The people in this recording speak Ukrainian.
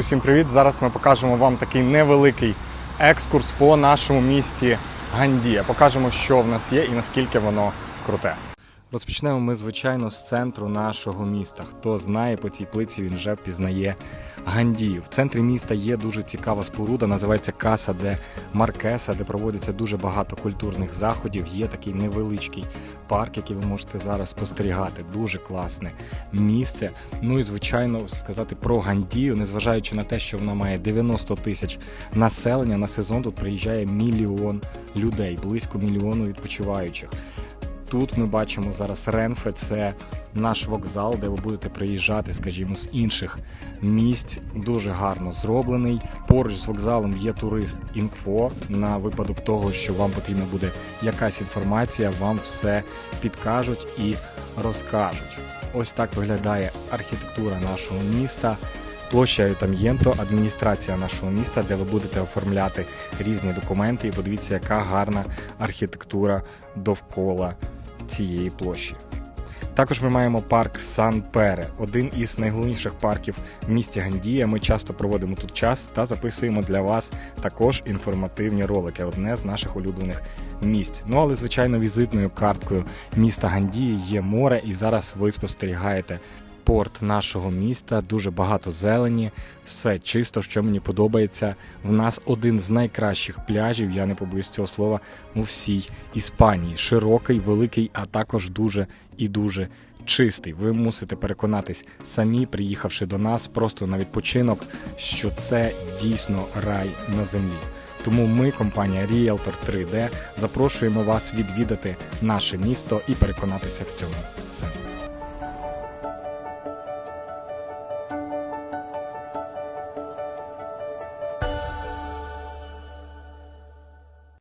Усім привіт! Зараз ми покажемо вам такий невеликий екскурс по нашому місті Гандія. Покажемо, що в нас є і наскільки воно круте. Розпочнемо ми, звичайно, з центру нашого міста. Хто знає по цій плиці, він вже впізнає Гандію. В центрі міста є дуже цікава споруда, називається Каса де Маркеса, де проводиться дуже багато культурних заходів. Є такий невеличкий парк, який ви можете зараз спостерігати. Дуже класне місце. Ну і звичайно сказати про Гандію, незважаючи на те, що вона має 90 тисяч населення на сезон, тут приїжджає мільйон людей, близько мільйону відпочиваючих. Тут ми бачимо зараз Ренфе, це наш вокзал, де ви будете приїжджати, скажімо, з інших місць. Дуже гарно зроблений. Поруч з вокзалом є турист інфо. На випадок того, що вам потрібна буде якась інформація, вам все підкажуть і розкажуть. Ось так виглядає архітектура нашого міста. Площа Ютам'єнто, адміністрація нашого міста, де ви будете оформляти різні документи. І подивіться, яка гарна архітектура довкола цієї площі. Також ми маємо парк Сан Пере, один із найголовніших парків в місті Гандія. Ми часто проводимо тут час та записуємо для вас також інформативні ролики. Одне з наших улюблених місць. Ну але звичайно, візитною карткою міста Гандії є море, і зараз ви спостерігаєте порт нашого міста, дуже багато зелені, все чисто, що мені подобається. В нас один з найкращих пляжів, я не побоюсь цього слова, у всій Іспанії. Широкий, великий, а також дуже і дуже чистий. Ви мусите переконатись самі, приїхавши до нас, просто на відпочинок, що це дійсно рай на землі. Тому ми, компанія Realtor 3D, запрошуємо вас відвідати наше місто і переконатися в цьому самі.